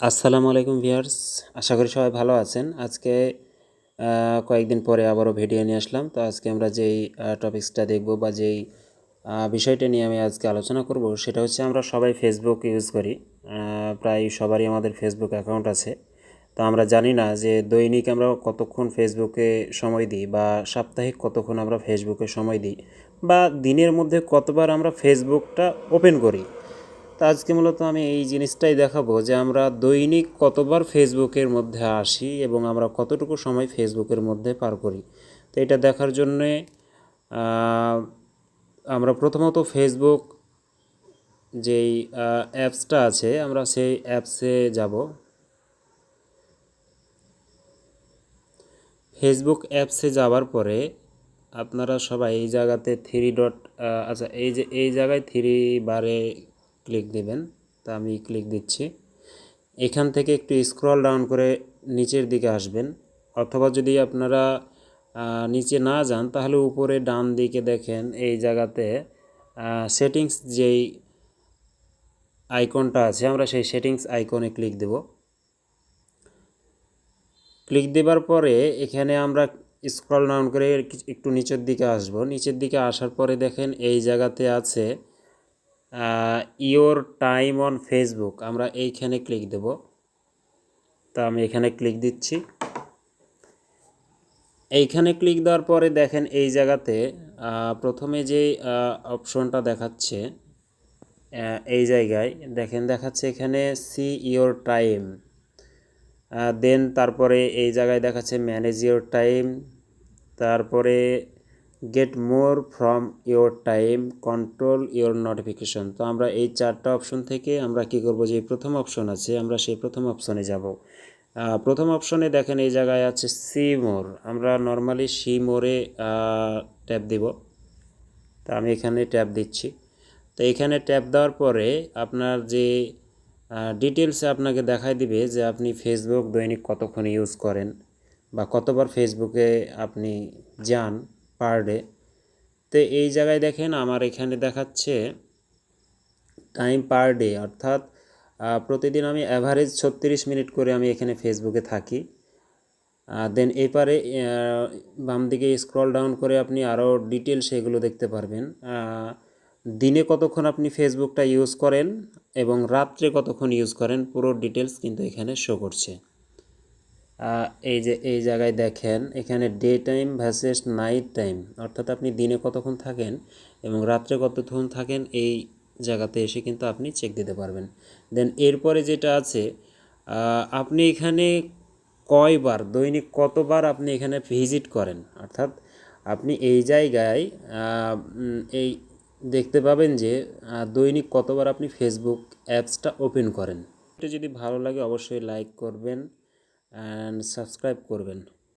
আসসালামু আলাইকুম ভিয়ার্স আশা করি সবাই ভালো আছেন। আজকে কয়েকদিন পরে আবারও ভিডিও নিয়ে আসলাম। তো আজকে আমরা যেই টপিক্সটা দেখব বা যেই বিষয়টা নিয়ে আমি আজকে আলোচনা করব, সেটা হচ্ছে আমরা সবাই ফেসবুক ইউজ করি। প্রায় সবারই আমাদের ফেসবুক অ্যাকাউন্ট আছে। তো আমরা জানি না যে দৈনিক আমরা কতক্ষণ ফেসবুকে সময় দিই বা সাপ্তাহিক কতক্ষণ আমরা ফেসবুকে সময় দিই বা দিনের মধ্যে কতবার আমরা ফেসবুকটা ওপেন করি। তো আজকে মূলত আমি এই জিনিসটাই দেখাবো যে আমরা দৈনিক কতবার ফেসবুকের মধ্যে আসি এবং আমরা কতটুকু সময় ফেসবুকের মধ্যে পার করি। তো এটা দেখার জন্যে আমরা প্রথমত ফেসবুক যেই অ্যাপসটা আছে, আমরা সেই অ্যাপসে যাব। ফেসবুক অ্যাপসে যাওয়ার পরে আপনারা সবাই এই জায়গাতে থ্রি ডট আচ্ছা এই যে, এই জায়গায় থ্রি বারে ক্লিক দিবেন। তা আমি ক্লিক দিচ্ছি। এখান থেকে একটু স্ক্রল ডাউন করে নিচের দিকে আসবেন। অথবা যদি আপনারা নিচে না যান, তাহলে উপরে ডান দিকে দেখেন এই জায়গাতে সেটিংস যেই আইকনটা আছে, আমরা সেই সেটিংস আইকনে ক্লিক দেব। ক্লিক দেবার পরে এখানে আমরা স্ক্রল ডাউন করে একটু নিচের দিকে আসব। নিচের দিকে আসার পরে দেখেন এই জায়গাতে আছে ইওর টাইম অন ফেসবুক আমরা এইখানে ক্লিক দেব। তা আমি এখানে ক্লিক দিচ্ছি। এইখানে ক্লিক দেওয়ার পরে দেখেন এই জায়গাতে প্রথমে যে অপশনটা দেখাচ্ছে এই জায়গায় দেখেন দেখাচ্ছে এখানে সি ইওর টাইম দেন তারপরে এই জায়গায় দেখাচ্ছে ম্যানেজ ইওর টাইম তারপরে get more from your time control your notification তো আমরা এই চারটা অপশন থেকে আমরা কি করব? যে প্রথম অপশন আছে, আমরা সেই প্রথম অপশনে যাব। প্রথম অপশনে দেখেন এই জায়গায় আছে সি মোর আমরা নর্মালি সি মোরে ট্যাপ দিব। তা আমি এখানে ট্যাপ দিচ্ছি। তো এখানে ট্যাপ দেওয়ার পরে আপনার যে ডিটেলসে আপনাকে দেখাই দিবে যে আপনি ফেসবুক দৈনিক কতক্ষণ ইউজ করেন বা কতবার ফেসবুকে আপনি যান। পার ডে তো এই জায়গায় দেখেন আমার এখানে দেখাচ্ছে টাইম পার ডে অর্থাৎ প্রতিদিন আমি অ্যাভারেজ ছত্রিশ মিনিট করে আমি এখানে ফেসবুকে থাকি। দেন এপারে বাম দিকে স্ক্রল ডাউন করে আপনি আরও ডিটেলস এগুলো দেখতে পারবেন। দিনে কতক্ষণ আপনি ফেসবুকটা ইউজ করেন এবং রাত্রে কতক্ষণ ইউজ করেন, পুরো ডিটেলস কিন্তু এখানে শো করছে। এই যে, এই জায়গায় দেখেন, এখানে day time versus night time অর্থাৎ আপনি দিনে কতক্ষণ থাকেন এবং রাত্রে কতক্ষণ থাকেন, এই জায়গাতে এসে কিন্তু আপনি চেক দিতে পারবেন। দেন এরপরে যেটা আছে আপনি এখানে কয়বার, দৈনিক কতবার আপনি এখানে ভিজিট করেন? অর্থাৎ আপনি এই জায়গায় এই দেখতে পাবেন যে দৈনিক কতবার আপনি ফেসবুক অ্যাপসটা ওপেন করেন। এটা যদি ভালো লাগে অবশ্যই লাইক করবেন। অ্যান্ড সাবস্ক্রাইব করবেন